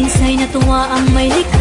Minsay natuwa ang may likha.